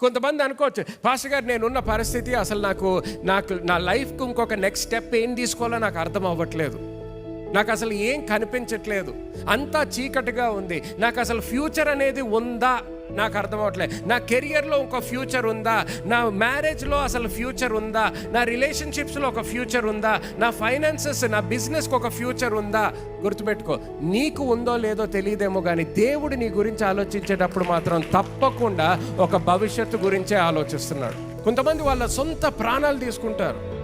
కొంతమంది అనుకోవచ్చు పాస్టర్ గారు నేనున్న పరిస్థితి అసలు నాకు నాకు నా లైఫ్కి ఇంకొక నెక్స్ట్ స్టెప్ ఏం తీసుకోవాలో నాకు అర్థం అవ్వట్లేదు. నాకు అసలు ఏం కనిపించట్లేదు. అంతా చీకటిగా ఉంది. నాకు అసలు ఫ్యూచర్ అనేది ఉందా? నాకు అర్థం అవట్లేదు నా కెరియర్లో ఒక ఫ్యూచర్ ఉందా? నా మ్యారేజ్లో అసలు ఫ్యూచర్ ఉందా? నా రిలేషన్షిప్స్లో ఒక ఫ్యూచర్ ఉందా? నా ఫైనాన్సెస్ నా బిజినెస్కి ఒక ఫ్యూచర్ ఉందా? గుర్తుపెట్టుకో. నీకు ఉందో లేదో తెలియదేమో కానీ దేవుడు నీ గురించి ఆలోచించేటప్పుడు మాత్రం తప్పకుండా ఒక భవిష్యత్తు గురించే ఆలోచిస్తున్నాడు. కొంతమంది వాళ్ళ సొంత ప్రాణాలు తీసుకుంటారు.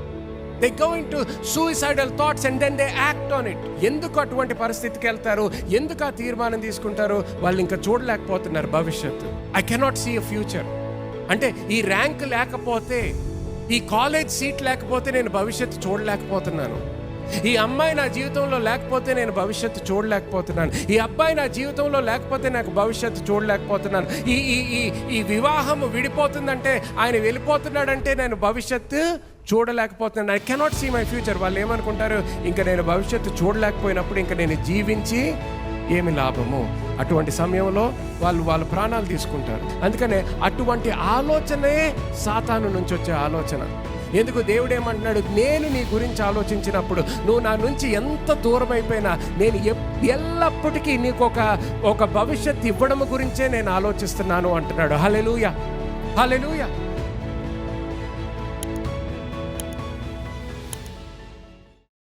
They going to suicidal thoughts and then they act on it ఎందుకు అటువంటి పరిస్థితికి వెళ్తారు? ఎందుకు ఆ తీర్మానం తీసుకుంటారు? వాళ్ళు ఇంకా చూడలేకపోతున్నారు భవిష్యత్తు. I cannot see a future అంటే ఈ ర్యాంక్ లేకపోతే ఈ కాలేజ్ సీట్ లేకపోతే నేను భవిష్యత్తు చూడలేకపోతున్నాను. ఈ అమ్మాయి నా జీవితంలో లేకపోతే నేను భవిష్యత్తు చూడలేకపోతున్నాను. ఈ అబ్బాయి నా జీవితంలో లేకపోతే నాకు భవిష్యత్తు చూడలేకపోతున్నాను. ఈ ఈ ఈ ఈ వివాహం విడిపోతుందంటే ఆయన వెళ్ళిపోతున్నాడంటే నేను భవిష్యత్తు చూడలేకపోతున్నాను. I cannot see my future వాళ్ళు ఏమనుకుంటారు? ఇంకా నేను భవిష్యత్తు చూడలేకపోయినప్పుడు ఇంకా నేను జీవించి ఏమి లాభము? అటువంటి సమయంలో వాళ్ళు వాళ్ళ ప్రాణాలు తీసుకుంటారు. అందుకనే అటువంటి ఆలోచనే సాతాను నుంచి వచ్చే ఆలోచన. ఎందుకు దేవుడు ఏమంటున్నాడు? నేను నీ గురించి ఆలోచించినప్పుడు నువ్వు నా నుంచి ఎంత దూరం అయిపోయినా నేను ఎల్లప్పటికీ నీకు ఒక ఒక భవిష్యత్తు ఇవ్వడం గురించే నేను ఆలోచిస్తున్నాను అంటున్నాడు. Hallelujah hallelujah